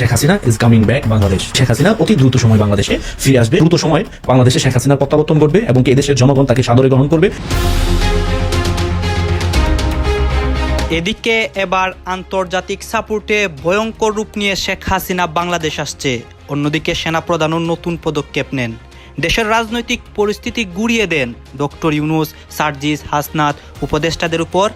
Sheikh Hasina is coming back Bangladesh. Sheikh Hasina অতি দ্রুত সময় বাংলাদেশে ফিরে আসবে। দ্রুত সময় বাংলাদেশে শেখ হাসিনার প্রত্যাবর্তন করবে এবং এদেশের জনগণ তাকে সাদরে গ্রহণ করবে? এদিকে এবার আন্তর্জাতিক সাপোর্টে ভয়ঙ্কর রূপ নিয়ে শেখ হাসিনা বাংলাদেশ আসছে। অন্যদিকে সেনাপ্রধানও নতুন পদক্ষেপ নেন। দেশের রাজনৈতিক পরিস্থিতি গুড়িয়ে দেন ডক্টর ইউনুস সার্জিস হাসনাত উপদেষ্টাদের উপর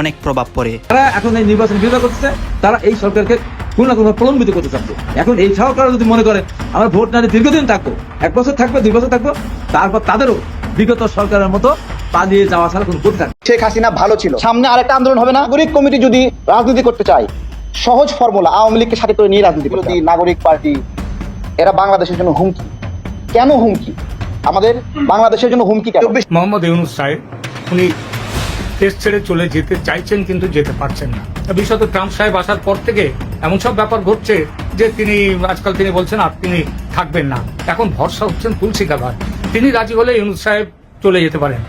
অনেক প্রভাব পড়ে। তারা এখন এই নির্বাচন বিরোধিতা করতেছে। তারা এই সরকারকে কোন না কোনো প্রলম্বিত করতে চাচ্ছে এখন এই সরকার যদি মনে করে আমরা ভোট না দিয়ে দীর্ঘদিন থাকব এক বছর থাকবে দুই বছর থাকব তারপর তাদেরও বিগত সরকারের মতো পালিয়ে যাওয়া ছাড়া কোনো গতি থাকবে শেখ হাসিনা ভালো ছিল। সামনে আরেকটা আন্দোলন হবে না? নাগরিক কমিটি যদি রাজনীতি করতে চায় সহজ ফর্মুলা আওয়ামী লীগকে সাথে করে নিয়ে রাজনীতি বিরোধী নাগরিক পার্টি এরা বাংলাদেশের জন্য হুমকি। কেন হুমকি? আমাদের বাংলাদেশের জন্য হুমকি কেন? মোহাম্মদ ইউনুস সাহেব উনি দেশ ছেড়ে চলে যেতে চাইছেন কিন্তু যেতে পারছেন না। বিশেষত ট্রাম্প সাহেব আসার পর থেকে এমন সব ব্যাপার ঘটছে যে তিনি আজকাল তিনি বলছেন আর তিনি থাকবেন না। এখন ভরসা হচ্ছেন তুলসী গাভার তিনি রাজি হলে ইউনুস সাহেব চলে যেতে পারেন।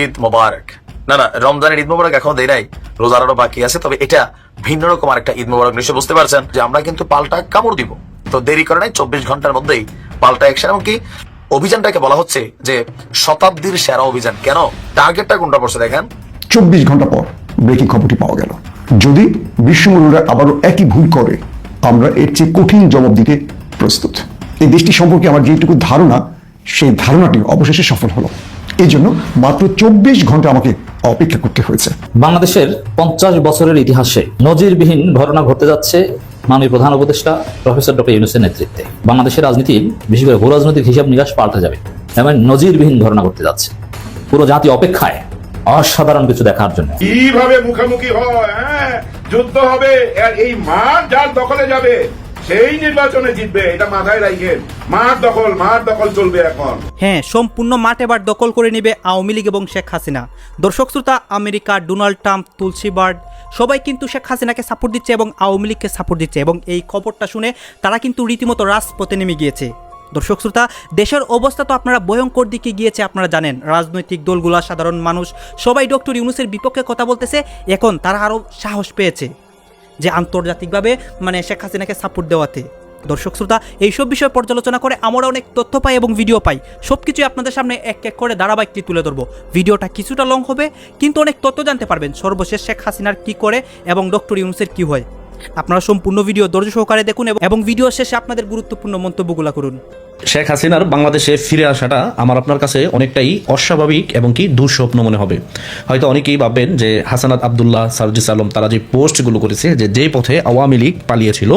ঈদ মোবারক। না না রমজানের ঈদ মোবারক এখনও দেয় নাই। রোজার আরও বাকি আছে তবে এটা ভিন্ন রকম আরেকটা ঈদ মোবারক নিশ্চয় বুঝতে পারছেন যে আমরা কিন্তু পাল্টা কামড় দিব। তো দেরি করে নাই চব্বিশ ঘণ্টার মধ্যেই পাল্টা অ্যাকশন এমনকি অভিযানটাকে বলা হচ্ছে যে শতাব্দীর সেরা অভিযান। কেন? টার্গেটটা কোনটা পড়ছে দেখেন? চব্বিশ ঘণ্টা পর ব্রেকিং খবরটি পাওয়া গেল। যদি বিশ্বমূল্যরা আবারও একই ভুল করে, আমরা এর চেয়ে কঠিন জবাব দিতে প্রস্তুত। এই দেশটি সম্পর্কে আমার যেটুকু ধারণা, সেই ধারণাটি অবশেষে সফল হলো। এই জন্য মাত্র চব্বিশ ঘণ্টা আমাকে অপেক্ষা করতে হয়েছে। বাংলাদেশের পঞ্চাশ বছরের ইতিহাসে নজিরবিহীন ঘটনা ঘটতে যাচ্ছে মাননীয় প্রধান উপদেষ্টা প্রফেসর ডক্টর ইউনুসের নেতৃত্বে। বাংলাদেশের রাজনীতির, বিশেষ করে ভূ রাজনৈতিক হিসাব নিকাশ পাল্টে যাবে। এমন নজিরবিহীন ঘটনা ঘটতে যাচ্ছে। পুরো জাতি অপেক্ষায় অসাধারণ কিছু দেখার জন্য। কীভাবে মুখোমুখি হয় হ্যাঁ? যুদ্ধ হবে আর এই মাঠ যার দখলে যাবে সেই নির্বাচনে জিতবে এটা মাথায় রাখেন মাঠ দখল মাঠ দখল চলবে এখন। হ্যাঁ সম্পূর্ণ মাঠ এবার দখল করে নেবে আওয়ামী লীগ এবং শেখ হাসিনা। দর্শক শ্রোতা America Donald Trump Tulsi Gabbard সবাই কিন্তু শেখ হাসিনাকে সাপোর্ট দিচ্ছে এবং আওয়ামী লীগকে সাপোর্ট দিচ্ছে এবং এই খবরটা শুনে তারা কিন্তু রীতিমতো রাজপথে নেমে গিয়েছে। দর্শক শ্রোতা, দেশের অবস্থা তো আপনারা ভয়ঙ্কর দিকে গিয়েছে, আপনারা জানেন। রাজনৈতিক দলগুলা, সাধারণ মানুষ, সবাই ডক্টর ইউনুসের বিপক্ষে কথা বলতেছে। এখন তারা আরও সাহস পেয়েছে যে আন্তর্জাতিকভাবে মানে শেখ হাসিনাকে সাপোর্ট দেওয়াতে। দর্শক শ্রোতা, এইসব বিষয় পর্যালোচনা করে আমরা অনেক তথ্য পাই এবং ভিডিও পাই। সব কিছুই আপনাদের সামনে এক এক করে ধারাবাহিকটি তুলে ধরবো। ভিডিওটা কিছুটা লং হবে, কিন্তু অনেক তথ্য জানতে পারবেন। সর্বশেষ শেখ হাসিনার কি করে এবং ডক্টর ইউনুসের কি হয়। আপনারা সম্পূর্ণ ভিডিও ধৈর্য সহকারে দেখুন এবং- ভিডিও শেষে আপনাদের গুরুত্বপূর্ণ মন্তব্যগুলো করুন। শেখ হাসিনার বাংলাদেশে ফিরে আসাটা আমার আপনার কাছে অনেকটাই অস্বাভাবিক এবং কি দুঃস্বপ্ন মনে হবে। হয়তো অনেকেই ভাববেন যে হাসানাত আবদুল্লাহ, সার্জিস আলম তারা যে পোস্টগুলো করেছে, যে যে পথে আওয়ামী লীগ পালিয়েছিল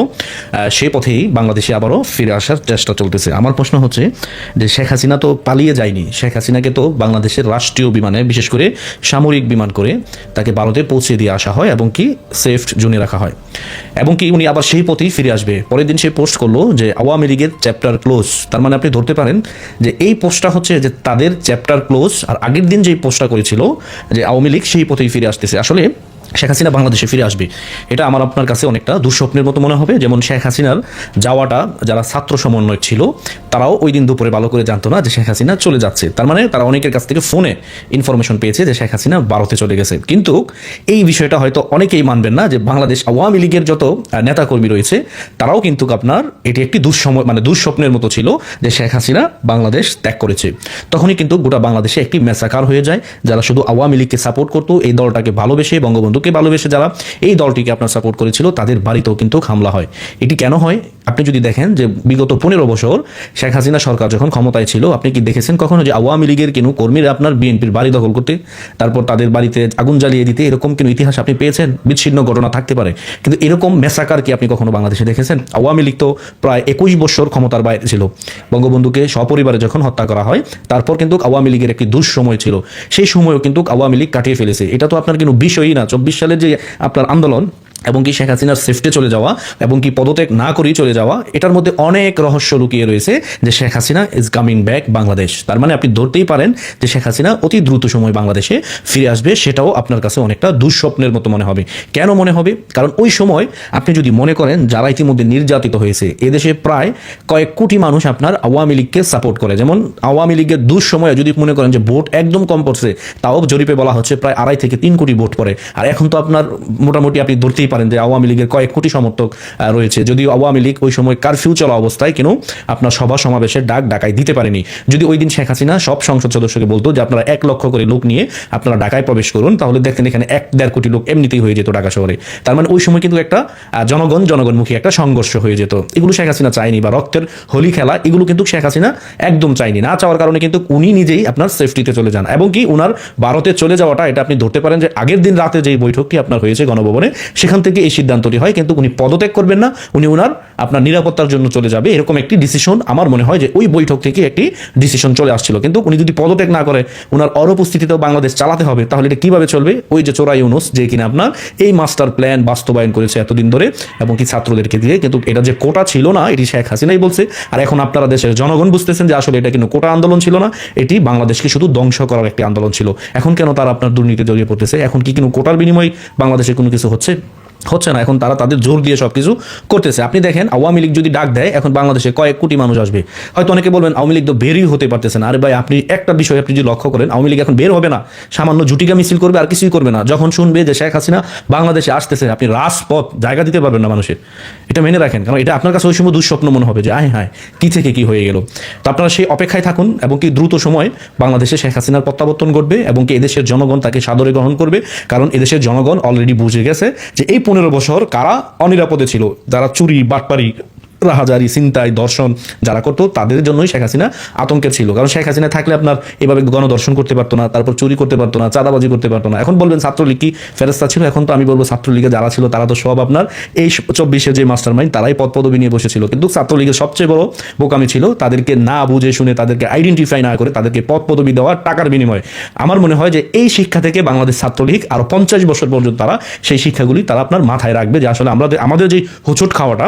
সেই পথেই বাংলাদেশে আবারও ফিরে আসার চেষ্টা চলতেছে। আমার প্রশ্ন হচ্ছে যে শেখ হাসিনা তো পালিয়ে যায়নি, শেখ হাসিনাকে তো বাংলাদেশের রাষ্ট্রীয় বিমানে, বিশেষ করে সামরিক বিমান করে তাকে ভারতে পৌঁছে দিয়ে আসা হয় এবং কি সেফ জোনে রাখা হয়। এবং কি উনি আবার সেই পথেই ফিরে আসবে। পরের দিন সে পোস্ট করল যে আওয়ামী লীগের চ্যাপ্টার ক্লোজ তার মানে আপনি ধরতে পারেন যে এই পোস্টটা হচ্ছে যে তাদের চ্যাপ্টার ক্লোজ আর আগের দিন যেই পোস্টটা করেছিল, যে আওয়ামী লীগ সেই পথেই ফিরে আসতেছে। আসলে শেখ হাসিনা বাংলাদেশে ফিরে আসবে। এটা আমার আপনার কাছে অনেকটা দুঃস্বপ্নের মতো মনে হবে। যেমন শেখ হাসিনার যাওয়াটা যারা ছাত্র সমন্বয় ছিল, তারাও ওই দিন দুপুরে ভালো করে জানতো না যে শেখ হাসিনা চলে যাচ্ছে। তার মানে তারা অনেকের কাছ থেকে ফোনে ইনফরমেশন পেয়েছে যে শেখ হাসিনা ভারতে চলে গেছে। কিন্তু এই বিষয়টা হয়তো অনেকেই মানবেন না যে বাংলাদেশ আওয়ামী লীগের যত নেতাকর্মী রয়েছে, তারাও কিন্তু আপনার এটি একটি দুঃসময় মানে দুঃস্বপ্নের মতো ছিল যে শেখ হাসিনা বাংলাদেশ ত্যাগ করেছে। তখনই কিন্তু গোটা বাংলাদেশে একটি মেসাকার হয়ে যায়, যারা শুধু আওয়ামী লীগকে সাপোর্ট করতো, এই দলটাকে ভালোবেসে বঙ্গবন্ধুকে ভালোবেসে যারা এই দলটিকে আপনার সাপোর্ট করেছিল, তাদের বাড়িতেও কিন্তু হামলা হয়। এটি কেন হয়? আপনি যদি দেখেন যে বিগত পনেরো বছর শেখ হাসিনা সরকার যখন ক্ষমতায় ছিল, আপনি কি দেখেছেন কখনো যে আওয়ামী লীগের কোনো কর্মীরা আপনার বিএনপির বাড়ি দখল করতে, তারপর তাদের বাড়িতে আগুন জ্বালিয়ে দিতে এরকম কোনো ইতিহাস আপনি পেয়েছেন? বিচ্ছিন্ন ঘটনা থাকতে পারে। কিন্তু এরকম মেসাকার কি আপনি কখনো বাংলাদেশে দেখেছেন? আওয়ামী লীগ তো প্রায় একুশ বছর ক্ষমতার বাইরে ছিল। বঙ্গবন্ধুকে সপরিবারে যখন হত্যা করা হয়, তারপর কিন্তু আওয়ামী লীগের একটি দুঃসময় ছিল। সেই সময়ও কিন্তু আওয়ামী লীগ কাটিয়ে ফেলেছে। এটা তো আপনার কোনো বিষয়ই না। চব্বিশ সালের যে আপনার আন্দোলন এবং কি শেখ হাসিনার সেফটে চলে যাওয়া এবং কি পদত্যাগ না করেই চলে যাওয়া, এটার মধ্যে অনেক রহস্য লুকিয়ে রয়েছে যে Sheikh Hasina is coming back Bangladesh. তার মানে আপনি ধরতেই পারেন যে শেখ হাসিনা অতি দ্রুত সময় বাংলাদেশে ফিরে আসবে, সেটাও আপনার কাছে অনেকটা দুঃস্বপ্নের মতো মনে হবে। কেন মনে হবে? কারণ ওই সময় আপনি যদি মনে করেন যারা ইতিমধ্যে নির্যাতিত হয়েছে এদেশে প্রায় কয়েক কোটি মানুষ আপনার আওয়ামী লীগকে সাপোর্ট করে। যেমন আওয়ামী লীগের দুঃসময়ে যদি মনে করেন যে ভোট একদম কম পড়ছে, তাও জরিপে বলা হচ্ছে প্রায় আড়াই থেকে তিন কোটি ভোট পড়ে। আর এখন তো আপনার মোটামুটি আপনি ধরতেই বলতেই পারেন যে আওয়ামী লীগের কয়েক কোটি সমর্থক রয়েছে। যদিও আওয়ামী লীগ ওই সময় কারফিউ চলা অবস্থায় কেন আপনার সভা সমাবেশের ডাক ডাকায় দিতে পারেনি। যদি ওই দিন শেখ হাসিনা সব সংসদ সদস্যকে বলতো যে আপনারা এক লক্ষ করে লোক নিয়ে আপনারা ঢাকায় প্রবেশ করুন, তাহলে দেখতেন এখানে এক দেড় কোটি লোক এমনিতেই হয়ে যেত ঢাকা শহরে। তার মানে ওই সময় কিন্তু একটা জনগণ, জনগণমুখী একটা সংঘর্ষ হয়ে যেত। এগুলো শেখ হাসিনা চায়নি বা রক্তের হোলি খেলা, এগুলো কিন্তু শেখ হাসিনা একদম চায়নি। না চাওয়ার কারণে কিন্তু উনি নিজেই আপনার সেফটিতে চলে যান। এবং কি উনার ভারতে চলে যাওয়াটা, এটা আপনি ধরতে পারেন যে আগের দিন রাতে যেই বৈঠকটি আপনার হয়েছে গণভবনে, সেখান থেকে এই সিদ্ধান্তটি হয়, কিন্তু উনি পদত্যাগ করবেন না। উনি উনার আপনার নিরাপত্তার জন্য চলে যাবে। এরকম একটি ডিসিশন আমার মনে হয় যে ওই বৈঠক থেকে একটি ডিসিশন চলে আসছিল। কিন্তু উনি যদি পদত্যাগ না করে, উনার অনুপস্থিতিতেও বাংলাদেশ চালাতে হবে, তাহলে এটা কীভাবে চলবে? ওই যে চোরাই ইউনুস, যে কিনা আপনার এই মাস্টার প্ল্যান বাস্তবায়ন করেছে এতদিন ধরে, এবং কি ছাত্রদেরকে দিয়ে, কিন্তু এটা যে কোটা ছিল না, এটি শেখ হাসিনাই বলছে। আর এখন আপনারা দেশের জনগণ বুঝতেছেন যে আসলে এটা কিন্তু কোটা আন্দোলন ছিল না, এটি বাংলাদেশকে শুধু ধ্বংস করার একটি আন্দোলন ছিল। এখন কেন তারা আপনার দুর্নীতি জড়িয়ে পড়তেছে? এখন কি কোনো কোটার বিনিময়ে বাংলাদেশে কোনো কিছু হচ্ছে? হচ্ছে না, এখন তারা তাদের জোর দিয়ে সবকিছু করতেছে। আপনি দেখেন, আওয়ামী লীগ যদি ডাক দেয়, এখন বাংলাদেশে কয়েক কোটি মানুষ আসবে। হয়তো অনেকে বলবেন, আওয়ামী লীগ তো বেরই হতে পারতেছে না। আরে ভাই, আপনি একটা বিষয় আপনি যদি লক্ষ্য করেন, আওয়ামী লীগ এখন বের হবে না। সামান্য জুটিকা মিছিল করবে, আর কিছুই করবে না। যখন শুনবে যে শেখ হাসিনা বাংলাদেশে আসতেছে, আপনি রাজপথ জায়গা দিতে পারবেন না মানুষের। এটা মেনে রাখেন, কারণ এটা আপনার কাছে ওই সময় দুঃস্বপ্ন মনে হবে যে, আয় হায়, কি থেকে কি হয়ে গেল। তো আপনারা সেই অপেক্ষায় থাকুন, এবং কি দ্রুত সময় বাংলাদেশে শেখ হাসিনার প্রত্যাবর্তন ঘটবে, এবং কি এদেশের জনগণ তাকে সাদরে গ্রহণ করবে। কারণ এদেশের জনগণ অলরেডি বুঝে গেছে যে, এই পনেরো বছর কারা অনিরাপদে ছিল? যারা চুরি বাটপারি রাহাজারি চিন্তায় দর্শন যারা করতো, তাদের জন্যই শেখ হাসিনা আতঙ্কে ছিল। কারণ শেখ হাসিনা থাকলে আপনার এভাবে গণদর্শন করতে পারতো না, তারপর চুরি করতে পারতো না, চাঁদাবাজি করতে পারতো না। এখন বলবেন ছাত্রলীগ কি ফেরস্তা ছিল? এখন তো আমি বলব ছাত্রলীগে যারা ছিল, তারা তো সব আপনার এই চব্বিশে যে মাস্টার মাইন্ড তারাই পদ পদবি নিয়ে বসেছিল। কিন্তু ছাত্রলীগের সবচেয়ে বড় বোকামি ছিল, তাদেরকে না বুঝে শুনে, তাদেরকে আইডেন্টিফাই না করে তাদেরকে পদ পদবি দেওয়া টাকার বিনিময়ে। আমার মনে হয় যে এই শিক্ষা থেকে বাংলাদেশ ছাত্রলীগ আরও পঞ্চাশ বছর পর্যন্ত তারা সেই শিক্ষাগুলি তারা আপনার মাথায় রাখবে যে আসলে আমরা আমাদের যে হোঁচট খাওয়াটা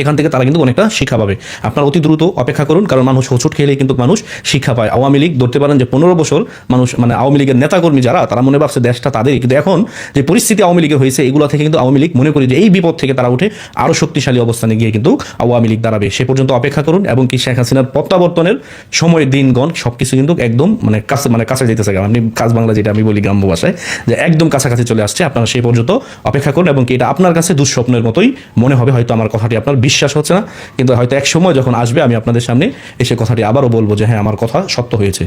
এখান থেকে তারা কিন্তু অনেকটা শিক্ষা পাবে। আপনার অতি দ্রুত অপেক্ষা করুন, কারণ মানুষ হোঁচট খেলেই কিন্তু মানুষ শিক্ষা পায়। আওয়ামী লীগ ধরতে পারেন যে পনেরো বছর মানুষ মানে আওয়ামী লীগের নেতাকর্মী যারা, তারা মনে ভাবছে দেশটা তাদেরই। কিন্তু এখন যে পরিস্থিতি আওয়ামী লীগের হয়েছে, এগুলো থেকে কিন্তু আওয়ামী লীগ মনে করি যে এই বিপদ থেকে তারা উঠে আরও শক্তিশালী অবস্থানে গিয়ে কিন্তু আওয়ামী লীগ দাঁড়াবে। সে পর্যন্ত অপেক্ষা করুন এবং কি শেখ হাসিনার প্রত্যাবর্তনের সময়, দিনগণ সব কিছু কিন্তু একদম মানে কাছে মানে কাছে যেতেছে আপনি কাজ বাংলা যেটা আমি বলি গ্রাম্য ভাষায়, যে একদম কাছাকাছি চলে আসছে। আপনারা সেই পর্যন্ত অপেক্ষা করুন এবং কি এটা আপনার কাছে দুঃস্বপ্নের মতোই মনে হবে। হয়তো আমার কথাটি আপনার বিশ্বাস হচ্ছে না, কিন্তু হয়তো এক সময় যখন আসবে, আমি আপনাদের সামনে এসে কথাটি আবারও বলব যে হ্যাঁ আমার কথা সত্য হয়েছে।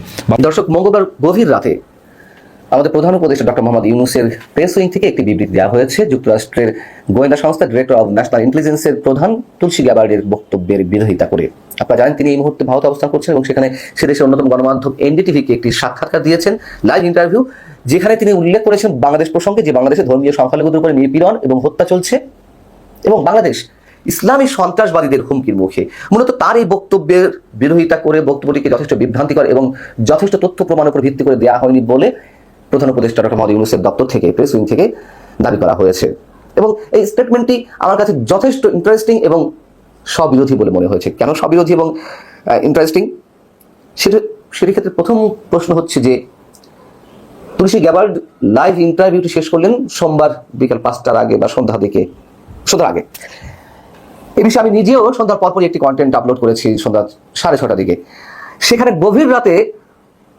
দর্শক, মঙ্গলবার গভীর রাতে আমাদের প্রধান উপদেষ্টা ডক্টর মোহাম্মদ ইউনুসের প্রেস উইং থেকে একটি বিবৃতি দেওয়া হয়েছে। যুক্তরাষ্ট্রের গোয়েন্দা সংস্থা ডিরেক্টর অব ন্যাশনাল ইন্টেলিজেন্সের প্রধান তুলসী গ্যাবার্ডের বক্তব্যের বিরোধিতা করে। আপনারা জানেন, তিনি এই মুহূর্তে ভারতে অবস্থান করছেন এবং সেখানে সে দেশের অন্যতম গণমাধ্যম এনডিটিভিকে একটি সাক্ষাৎকার দিয়েছেন, লাইভ ইন্টারভিউ, যেখানে তিনি উল্লেখ করেছেন বাংলাদেশ প্রসঙ্গে যে বাংলাদেশে ধর্মীয় সংখ্যালঘুদের উপরে নিপীড়ন এবং হত্যা চলছে এবং বাংলাদেশ ইসলামী সন্ত্রাসবাদীদের হুমকির মুখে। মূলত তার এই বক্তব্যের বিরোধিতা করে বক্তব্যটিকে যথেষ্ট বিভ্রান্তিকর এবং যথেষ্ট তথ্য প্রমাণের উপর ভিত্তি করে দেওয়া হয়নি বলে প্রধান উপদেষ্টা ডক্টর মোহাম্মদ ইউনুসের দপ্তর থেকে, প্রেস উইং থেকে দাবি করা হয়েছে। এবং এই স্টেটমেন্টটি আমার কাছে যথেষ্ট ইন্টারেস্টিং এবং স্ববিরোধী বলে মনে হয়েছে। কেন স্ববিরোধী এবং ইন্টারেস্টিং সেটা সেটির ক্ষেত্রে প্রথম প্রশ্ন হচ্ছে যে, তুলসী গ্যাবার্ড লাইভ ইন্টারভিউটি শেষ করলেন সোমবার বিকাল পাঁচটার আগে বা সন্ধ্যা দিকে সন্ধ্যার আগে। এই বিষয়ে আমি নিজেও সন্ধ্যার পরপরই একটি কন্টেন্ট আপলোড করেছি সন্ধ্যা সাড়ে ছটার দিকে। সেখানে গভীর রাতে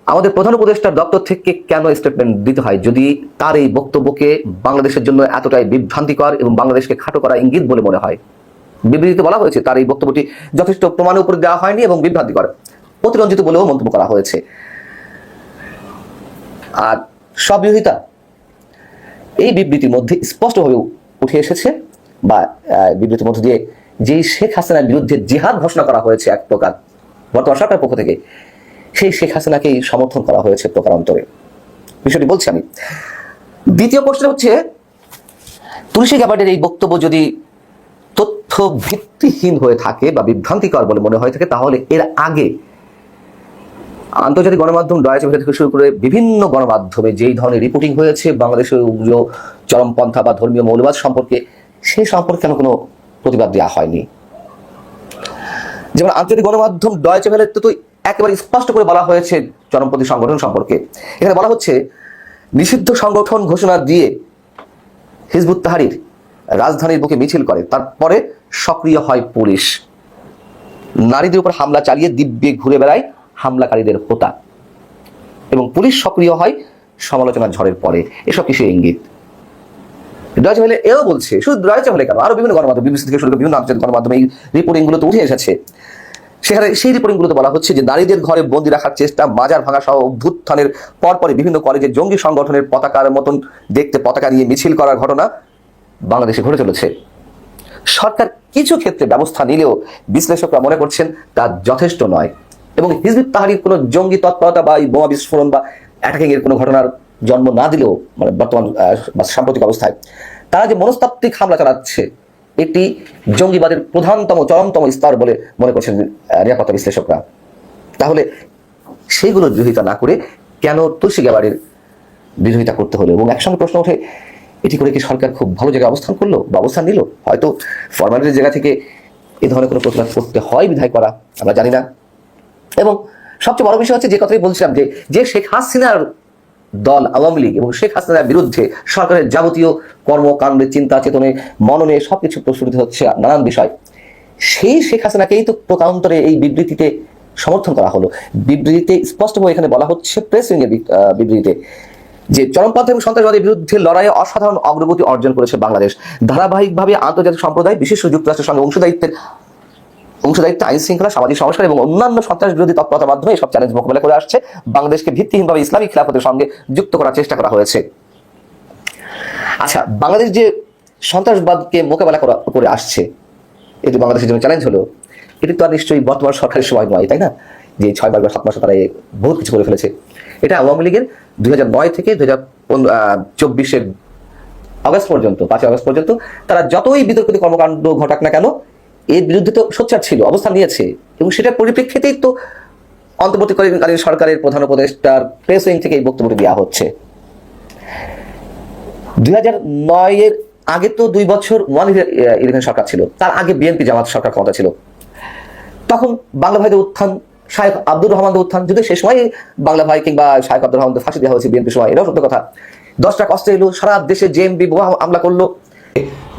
আমাদের প্রধান উপদেষ্টার দপ্তর থেকে কেন স্টেটমেন্ট দিতে হয়? যদি তার এই বক্তব্যকে বাংলাদেশের জন্য এতটাই বিভ্রান্তিকর এবং বাংলাদেশকে খাটো করা ইঙ্গিত বলে মনে হয়, বিবৃতিতে বলা হয়েছে তার এই বক্তব্যটি যথেষ্ট প্রমাণের উপর দেওয়া হয়নি এবং বিভ্রান্তিকর। অতিরঞ্জিত বলেও মন্তব্য করা হয়েছে। আর স্ববিরোধিতা এই বিবৃতির মধ্যে স্পষ্টভাবে উঠে এসেছে বা বিবৃতির মধ্যে দিয়ে যেই শেখ হাসিনার বিরুদ্ধে জিহাদ ঘোষণা করা হয়েছে এক প্রকার, বর্তমান সরকারের পক্ষ থেকে, সেই শেখ হাসিনাকেই সমর্থন করা হয়েছে প্রকারান্তরে বিষয়টি বলছি আমি। দ্বিতীয় প্রশ্ন হচ্ছে, তুলসী গ্যাবার্ডের এই বক্তব্য যদি তথ্য ভিত্তিহীন হয়ে থাকে বা বিভ্রান্তিকর বলে মনে হয়ে থাকে, তাহলে এর আগে আন্তর্জাতিক গণমাধ্যম ভেলে থেকে শুরু করে বিভিন্ন গণমাধ্যমে যেই ধরনের রিপোর্টিং হয়েছে, বাংলাদেশের উগ্র চরমপন্থা বা ধর্মীয় মৌলবাদ সম্পর্কে সেই সম্পর্কে কেন কোনো প্রতিবাদ দেওয়া হয়নি। যেমন আন্তর্জাতিক গণমাধ্যম ডয়েচে ভেলে তো একেবারে স্পষ্ট করে বলা হয়েছে চরমপন্থী সংগঠন সম্পর্কে। এখানে বলা হচ্ছে, নিষিদ্ধ সংগঠন ঘোষণা দিয়ে হিজবুত তাহারির রাজধানীর বুকে মিছিল করে, তারপরে সক্রিয় হয় পুলিশ। নারীদের উপর হামলা চালিয়ে দিব্যে ঘুরে বেড়ায় হামলাকারীদের হোতা। এবং পুলিশ সক্রিয় হয় সমালোচনার ঝড়ের পরে। এসব কিছু ইঙ্গিত? ডয়চে হলে এও বলছে, শুধু ডয়চে হলে কেন? আরও বিভিন্ন গণমাধ্যম, বিবিসি থেকে শুরু করে বিভিন্ন আন্তর্জাতিক গণমাধ্যমে এই রিপোর্টিংগুলো তো উঠে এসেছে। সেখানে সেই রিপোর্টিং গুলোতে বলা হচ্ছে যে নারীদের ঘরে বন্দি রাখার চেষ্টা, মাজার ভাঙা সহ অভ্যুত্থানের পরপরই বিভিন্ন কলেজে জঙ্গি সংগঠনের পতাকার মতন দেখতে পতাকা নিয়ে মিছিল করার ঘটনা বাংলাদেশে ঘটে চলেছে। সরকার কিছু ক্ষেত্রে ব্যবস্থা নিলেও বিশ্লেষকরা মনে করছেন তা যথেষ্ট নয়। এবং হিজবুত তাহারির কোনো জঙ্গি তৎপরতা বা এই বোমা বিস্ফোরণ বা অ্যাটাকিং এর কোনো ঘটনার জন্ম না দিলেও মানে বর্তমান সাম্প্রতিক অবস্থায়, তারা যে মনস্তাত্ত্বিক হামলা চালাচ্ছে, এটি জঙ্গিবাদের প্রধানতম, চরমতম স্তর বলে মনে করছেন নিরাপত্তা বিশ্লেষকরা। তাহলে সেইগুলোর বিরোধিতা না করে কেন তুলসী গ্যাবারের বিরোধিতা করতে হলো? এবং একসঙ্গে প্রশ্ন ওঠে, এটি করে কি সরকার খুব ভালো জায়গায় অবস্থান করল বা অবস্থান নিল? হয়তো ফরমালিটির জায়গা থেকে এই ধরনের কোনো প্রতিবাদ করতে হয় বিধায় করা, আমরা জানি না। এবং সবচেয়ে বড় বিষয় হচ্ছে যে কথাই বলছিলাম যে যে শেখ হাসিনার দল আওয়ামী লীগ এবং শেখ হাসিনার বিরুদ্ধে সরকারের যাবতীয় কর্মকাণ্ডে চিন্তা, চেতনে, মননে সবকিছু প্রস্ফুটিত হচ্ছে নানান বিষয়। সেই শেখ হাসিনাকেই তো প্রকান্তরে এই বিবৃতিতে সমর্থন করা হলো। বিবৃতিতে স্পষ্টভাবে এখানে বলা হচ্ছে প্রেস উইংয়ের বিবৃতিতে, যে চরমপন্থা এবং সন্ত্রাসবাদের বিরুদ্ধে লড়াইয়ে অসাধারণ অগ্রগতি অর্জন করেছে বাংলাদেশ। ধারাবাহিকভাবে আন্তর্জাতিক সম্প্রদায় বিশেষ যুক্তরাষ্ট্রের সঙ্গে অংশদায়িত্বের অংশদায়িত্ব আইন শৃঙ্খলা, সামাজিক সংস্কার এবং অন্যান্য সন্ত্রাস বিরোধী তৎপরতার মাধ্যমে সব চ্যালেঞ্জ মোকাবেলা করে আসছে। বাংলাদেশকে ভিত্তিহীনভাবে ইসলামিক খিলাফতের সঙ্গে যুক্ত করার চেষ্টা করা হয়েছে। আচ্ছা বাংলাদেশ যে সন্ত্রাসবাদকে মোকাবেলা করা আসছে এটি বাংলাদেশের জন্য চ্যালেঞ্জ হলো, এটি তো আর নিশ্চয়ই বর্তমান সরকারের সময় নয়, তাই না? যে ছয় বার বা সাত মাসে তারা বহুত কিছু করে ফেলেছে। এটা আওয়ামী লীগের দুই হাজার নয় থেকে দুই হাজার চব্বিশের আগস্ট পর্যন্ত, পাঁচই আগস্ট পর্যন্ত, তারা যতই বিতর্কিত কর্মকাণ্ড ঘটাক না কেন এর বিরুদ্ধে তো সোচ্চার ছিল, অবস্থান নিয়েছে। এবং সেটার পরিপ্রেক্ষিতেই তো অন্তর্বর্তীকালীন সরকারের প্রধান উপদেষ্টার প্রেস উইং থেকে এই বক্তব্যটি দেওয়া হচ্ছে। দুই হাজার নয়ের আগে তো দুই বছর ওয়ান ইলেভেন সরকার ছিল, তার আগে বিএনপি জামাত সরকার ক্ষমতা ছিল। তখন বাংলা ভাইদের উত্থান শাহেখ আব্দুর রহমানদের উত্থান, যদি সে সময় বাংলা ভাই কিংবা শাহেখ আব্দুর রহমানদের ফাঁসি দেওয়া হয়েছে বিএনপির সময়, এটাও সত্য কথা। দশটা কষ্ট এলো, সারা দেশে জেএমবি বোমা হামলা করল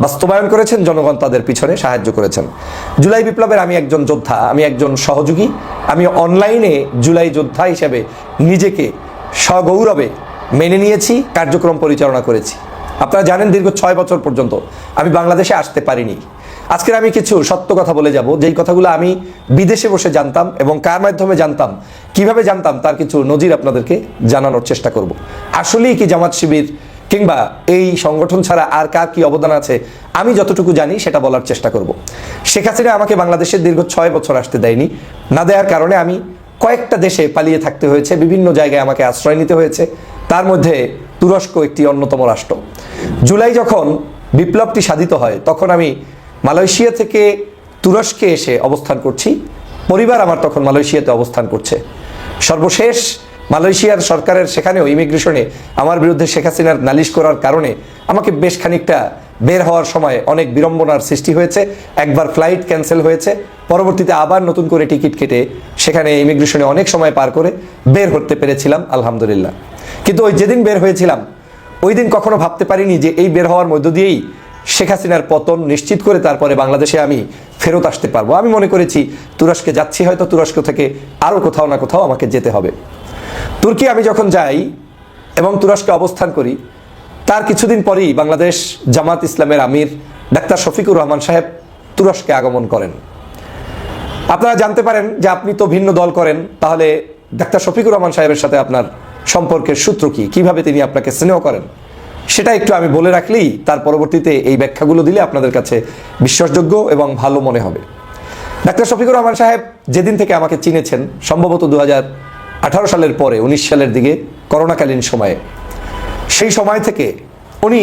বাস্তবায়ন করেছেন, জনগণ তাদের পিছনে সাহায্য করেছেন। জুলাই বিপ্লবের আমি একজন যোদ্ধা, আমি একজন সহযোগী, আমি অনলাইনে জুলাই যোদ্ধা হিসেবে নিজেকে সগৌরবে মেনে নিয়েছি, কার্যক্রম পরিচালনা করেছি। আপনারা জানেন দীর্ঘ ছয় বছর পর্যন্ত আমি বাংলাদেশে আসতে পারিনি। আজকের আমি কিছু সত্য কথা বলে যাব, যেই কথাগুলো আমি বিদেশে বসে জানতাম এবং কার মাধ্যমে জানতাম, কীভাবে জানতাম, তার কিছু নজির আপনাদেরকে জানানোর চেষ্টা করব। আসলেই কি জামাত শিবির কিংবা এই সংগঠন ছাড়া আর কার কি অবদান আছে, আমি যতটুকু জানি সেটা বলার চেষ্টা করব। শেখ হাসিনা আমাকে বাংলাদেশের দীর্ঘ ছয় বছর আসতে দেয়নি। না দেওয়ার কারণে আমি কয়েকটা দেশে পালিয়ে থাকতে হয়েছে, বিভিন্ন জায়গায় আমাকে আশ্রয় নিতে হয়েছে। তার মধ্যে তুরস্ক একটি অন্যতম রাষ্ট্র। জুলাই যখন বিপ্লবটি সাধিত হয়, তখন আমি মালয়েশিয়া থেকে তুরস্কে এসে অবস্থান করছি। পরিবার আমার তখন মালয়েশিয়াতে অবস্থান করছে। সর্বশেষ মালয়েশিয়ার সরকারের সেখানেও ইমিগ্রেশনে আমার বিরুদ্ধে শেখ হাসিনার নালিশ করার কারণে আমাকে বেশ খানিকটা বের হওয়ার সময় অনেক বিড়ম্বনার সৃষ্টি হয়েছে। একবার ফ্লাইট ক্যান্সেল হয়েছে। পরবর্তীতে আবার নতুন করে টিকিট কেটে সেখানে ইমিগ্রেশনে অনেক সময় পার করে বের হতে পেরেছিলাম, আলহামদুলিল্লাহ। কিন্তু ওই যেদিন বের হয়েছিলাম, ওই দিন কখনো ভাবতে পারিনি যে এই বের হওয়ার মধ্য দিয়েই শেখ হাসিনার পতন নিশ্চিত করে তারপরে বাংলাদেশে আমি ফেরত আসতে পারব। আমি মনে করেছি তুরস্কে যাচ্ছি, হয়তো তুরস্ক থেকে আরও কোথাও না কোথাও আমাকে যেতে হবে। তুর্কি আমি যখন যাই এবং তুরস্কে অবস্থান করি, তার কিছুদিন পরেই বাংলাদেশ জামাত ইসলামের আমির ডাক্তার শফিকুর রহমান সাহেব তুরস্কে আগমন করেন। আপনারা জানতে পারেন যে আপনি তো ভিন্ন দল করেন, তাহলে ডাক্তার শফিকুর রহমান সাহেবের সাথে আপনার সম্পর্কের সূত্র কি? কীভাবে তিনি আপনাকে স্নেহ করেন? সেটা একটু আমি বলে রাখলেই তার পরবর্তীতে এই ব্যাখ্যাগুলো দিলে আপনাদের কাছে বিশ্বাসযোগ্য এবং ভালো মনে হবে। ডাক্তার শফিকুর রহমান সাহেব যেদিন থেকে আমাকে চিনেছেন, সম্ভবত দু হাজার আঠারো সালের পরে, উনিশ সালের দিকে করোনাকালীন সময়ে। সেই সময় থেকে উনি,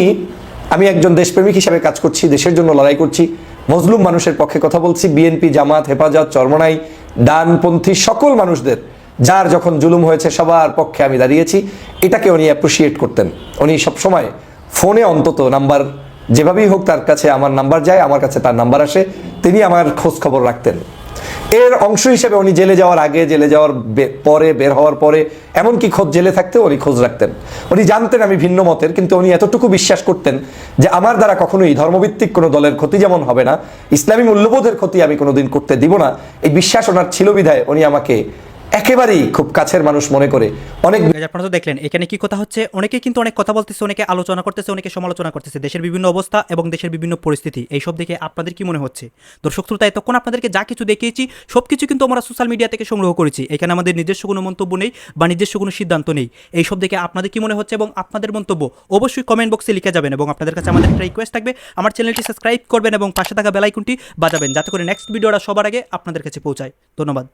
আমি একজন দেশপ্রেমিক হিসাবে কাজ করছি, দেশের জন্য লড়াই করছি, মজলুম মানুষের পক্ষে কথা বলছি, বিএনপি, জামাত, হেফাজত, চরমনাই, ডানপন্থী সকল মানুষদের, যার যখন জুলুম হয়েছে সবার পক্ষে আমি দাঁড়িয়েছি, এটাকে উনি অ্যাপ্রিসিয়েট করতেন। উনি সবসময় ফোনে অন্তত নাম্বার, যেভাবেই হোক তার কাছে আমার নাম্বার যায়, আমার কাছে তার নাম্বার আসে, তিনি আমার খোঁজ খবর রাখতেন। এর অংশ হিসেবে উনি জেলে যাওয়ার আগে, জেলে যাওয়ার পরে, বের হওয়ার পরে, এমনকি খোঁজ জেলে থাকতে উনি খোঁজ রাখতেন। উনি জানতেন আমি ভিন্ন মতের, কিন্তু উনি এতটুকু বিশ্বাস করতেন যে আমার দ্বারা কখনোই ধর্মভিত্তিক কোনো দলের ক্ষতি যেমন হবে না, ইসলামী মূল্যবোধের ক্ষতি আমি কোনোদিন করতে দিব না। এই বিশ্বাস ওনার ছিল বিধায় উনি আমাকে একেবারেই খুব কাছের মানুষ মনে করে। অনেক আপনারা তো দেখলেন, এখানে কি কথা হচ্ছে? অনেকে কিন্তু অনেক কথা বলতেছে, অনেকে আলোচনা করতেছে, অনেকে সমালোচনা করতেছে। দেশের বিভিন্ন অবস্থা এবং দেশের বিভিন্ন পরিস্থিতি, এইসব দেখে আপনাদের কি মনে হচ্ছে? দর্শক শ্রোতা, এতক্ষণ আপনাদেরকে যা কিছু দেখিয়েছি সব কিছু কিন্তু আমরা সোশ্যাল মিডিয়া থেকে সংগ্রহ করেছি। এখানে আমাদের নিজস্ব কোনো মন্তব্য নেই বা নিজস্ব কোনো সিদ্ধান্ত নেই। এইসব দেখে আপনাদের কি মনে হচ্ছে এবং আপনাদের মন্তব্য অবশ্যই কমেন্ট বক্সে লিখে যাবেন এবং আপনাদের কাছে আমাদের একটা রিকোয়েস্ট থাকবে। আমার চ্যানেলটি সাবস্ক্রাইব করবেন এবং পাশে থাকা বেলাইকুনটি বাজাবেন, যাতে করে নেক্সট ভিডিওটা সবার আগে আপনাদের কাছে পৌঁছায়। ধন্যবাদ।